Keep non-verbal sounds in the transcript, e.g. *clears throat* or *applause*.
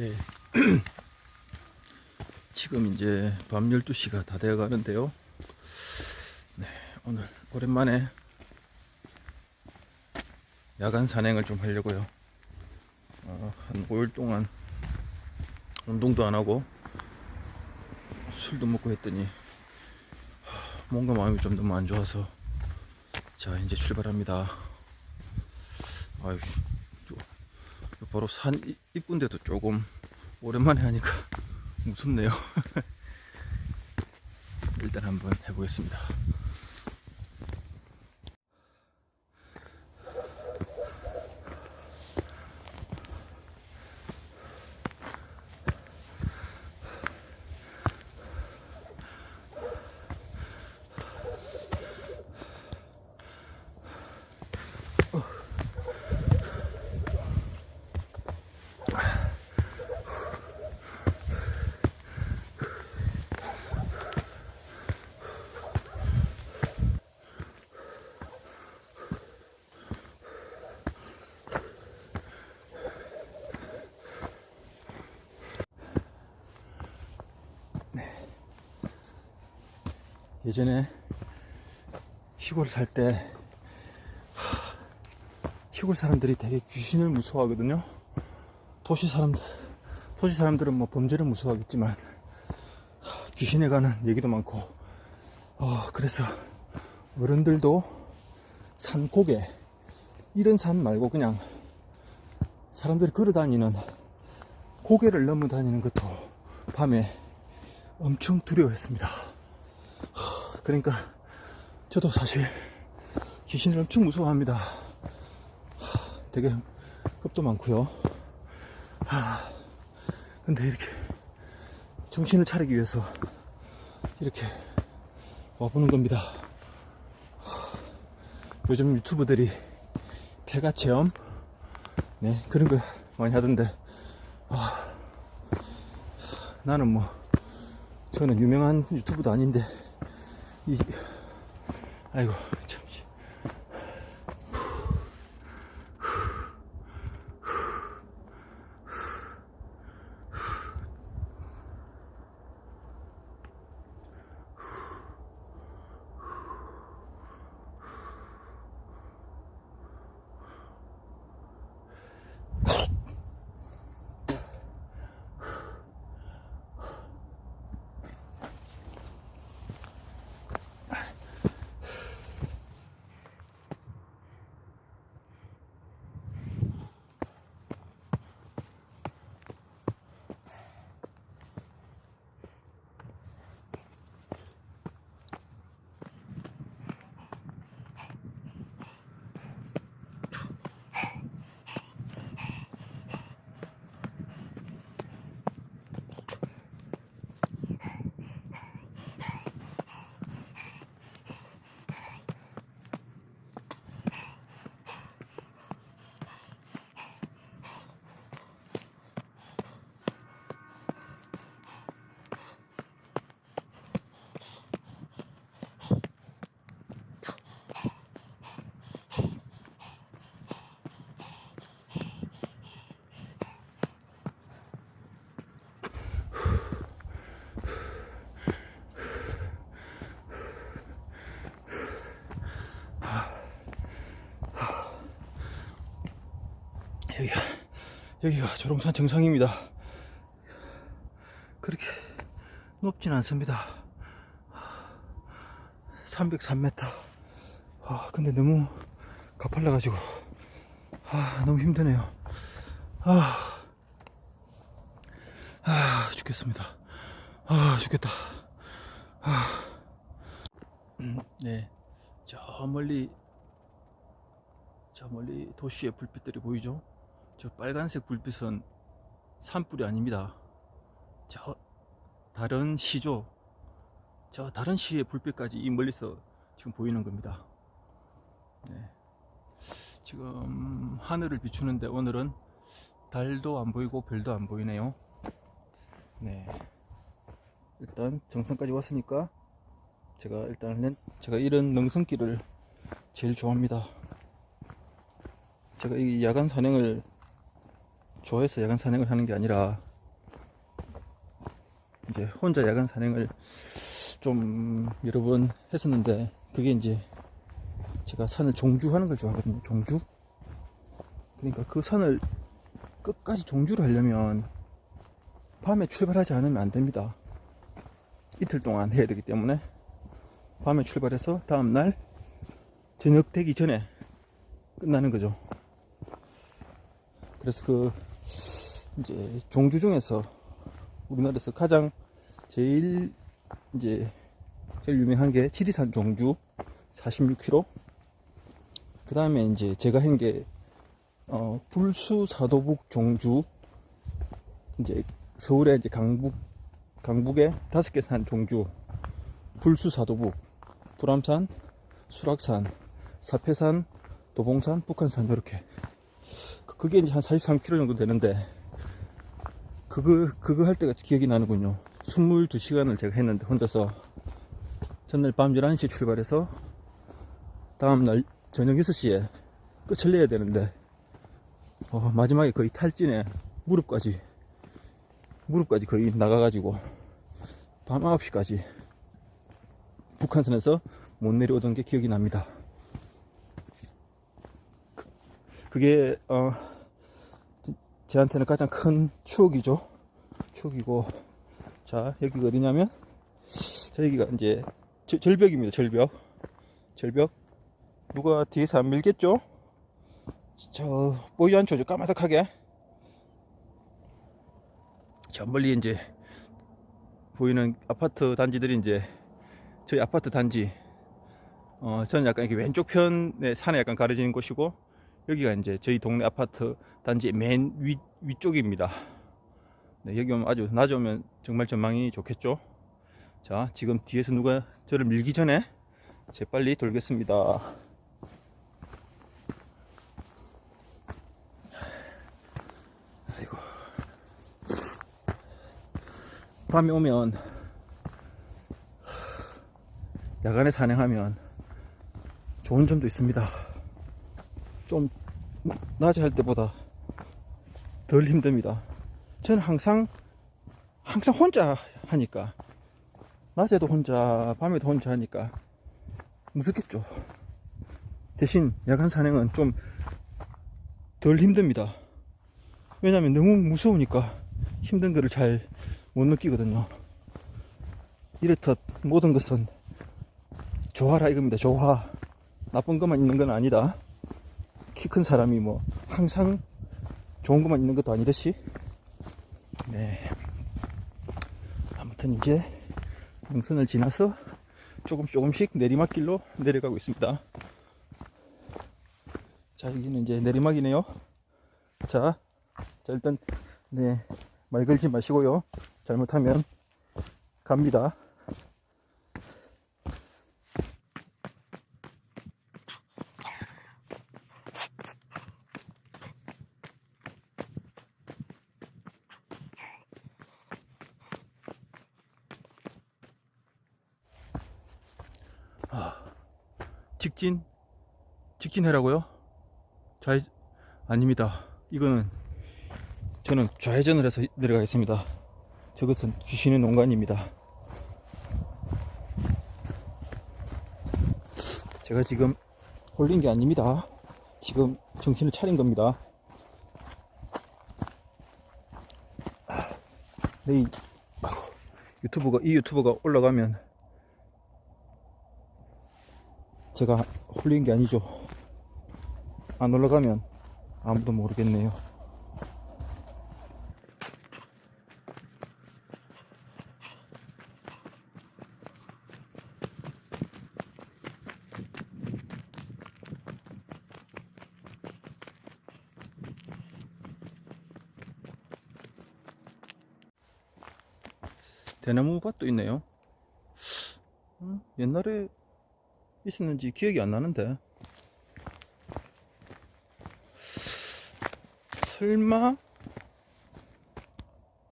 네. *clears throat* 지금 이제 밤 12시가 다 되어 가는데요. 네, 오늘 오랜만에 야간 산행을 좀 하려고요. 어, 한 5일 동안 운동도 안 하고 술도 먹고 했더니 하, 뭔가 마음이 좀 너무 안 좋아서 자 이제 출발합니다. 아유, 저- 바로 산 이- 입구인데도 조금 오랜만에 하니까 *laughs* 무섭네요. *laughs* 일단 한번 해보겠습니다. 예전에 시골 살 때 시골 사람들이 되게 귀신을 무서워하거든요. 도시 사람들 도시 사람들은 뭐 범죄를 무서워하겠지만 귀신에 관한 얘기도 많고 어, 그래서 어른들도 산 고개 이런 산 말고 그냥 사람들이 걸어 다니는 고개를 넘어 다니는 것도 밤에 엄청 두려워했습니다. 그러니까 저도 사실 귀신을 엄청 무서워합니다. 되게 겁도 많고요. 하, 근데 이렇게 정신을 차리기 위해서 이렇게 와보는 겁니다. 요즘 유튜브들이 폐가 체험 네 그런 걸 많이 하던데 아, 나는 뭐 저는 유명한 유튜브도 아닌데 이 아이고 참 여기가 여기가 조롱산 정상입니다. 그렇게 높진 않습니다. 303m. 아, 근데 너무 가팔라 가지고 아, 너무 힘드네요. 아, 아 죽겠습니다. 아, 죽겠다. 아, 음, 네, 저 멀리 저 멀리 도시의 불빛들이 보이죠? 저 빨간색 불빛은 산불이 아닙니다. 저 다른 시죠. 저 다른 시의 불빛까지 이 멀리서 지금 보이는 겁니다. 네. 지금 하늘을 비추는데 오늘은 달도 안 보이고 별도 안 보이네요. 네. 일단 정상까지 왔으니까 제가 일단 렌- 제가 이런 능선길을 제일 좋아합니다. 제가 이 야간 산행을 좋아해서 야간 산행을 하는 게 아니라 이제 혼자 야간 산행을 좀 여러 번 했었는데 그게 이제 제가 산을 종주하는 걸 좋아하거든요. 종주. 그러니까 그 산을 끝까지 종주를 하려면 밤에 출발하지 않으면 안 됩니다. 이틀 동안 해야 되기 때문에 밤에 출발해서 다음날 저녁 되기 전에 끝나는 거죠. 그래서 그 이제 종주 중에서 우리나라에서 가장 제일 이제 제일 유명한 게 지리산 종주 46km. 그 다음에 이제 제가 한게 어, 불수 사도북 종주. 이제 서울에 이제 강북 강북에 다섯 개 산 종주. 불수 사도북 불암산 수락산 사패산 도봉산 북한산 이렇게 그게 이제 한 43km 정도 되는데 그거 그거 할 때가 기억이 나는군요 22시간을 제가 했는데 혼자서 전날 밤 11시에 출발해서 다음날 저녁 6시에 끝을 내야 되는데 어, 마지막에 거의 탈진에 무릎까지 무릎까지 거의 나가가지고 밤 9시까지 북한산에서 못 내려오던 게 기억이 납니다. 그- 그게 어, 제한테는 가장 큰 추억이죠. 추억이고 자 여기가 어디냐면 자 여기가 이제 저- 절벽입니다. 절벽 절벽 누가 뒤에서 안 밀겠죠? 저 보이 않죠? 저 까마득하게 저 멀리 이제 보이는 아파트 단지들이 이제 저희 아파트 단지 어 저는 약간 이렇게 왼쪽 편에 산에 약간 가려지는 곳이고 여기가 이제 저희 동네 아파트 단지 맨 위, 위쪽입니다. 네, 여기 오면 아주 낮에 오면 정말 전망이 좋겠죠? 자 지금 뒤에서 누가 저를 밀기 전에 재빨리 돌겠습니다. 아이고. 밤에 오면 야간에 산행하면 좋은 점도 있습니다. 좀 낮에 할 때보다 덜 힘듭니다. 저는 항상 항상 혼자 하니까 낮에도 혼자 밤에도 혼자 하니까 무섭겠죠. 대신 야간 산행은 좀 덜 힘듭니다. 왜냐면 너무 무서우니까 힘든 거를 잘 못 느끼거든요. 이렇듯 모든 것은 조화라 이겁니다. 조화. 나쁜 것만 있는 건 아니다. 키 큰 사람이 뭐 항상 좋은 것만 있는 것도 아니듯이. 네. 아무튼 이제 능선을 지나서 조금 조금씩 내리막길로 내려가고 있습니다. 자, 여기는 이제 내리막이네요. 자, 자 일단 네. 말 걸지 마시고요. 잘못하면 갑니다. 직진? 직진해라고요? 좌회, 아닙니다. 이거는 저는 좌회전을 해서 내려가겠습니다. 저것은 귀신의 농간입니다. 제가 지금 홀린 게 아닙니다. 지금 정신을 차린 겁니다. 네, 유튜브가 이 유튜브가 올라가면 제가 홀린 게 아니죠. 안 올라가면 아무도 모르겠네요. 대나무 밭도 있네요. 음, 옛날에 있었는지 기억이 안 나는데. 설마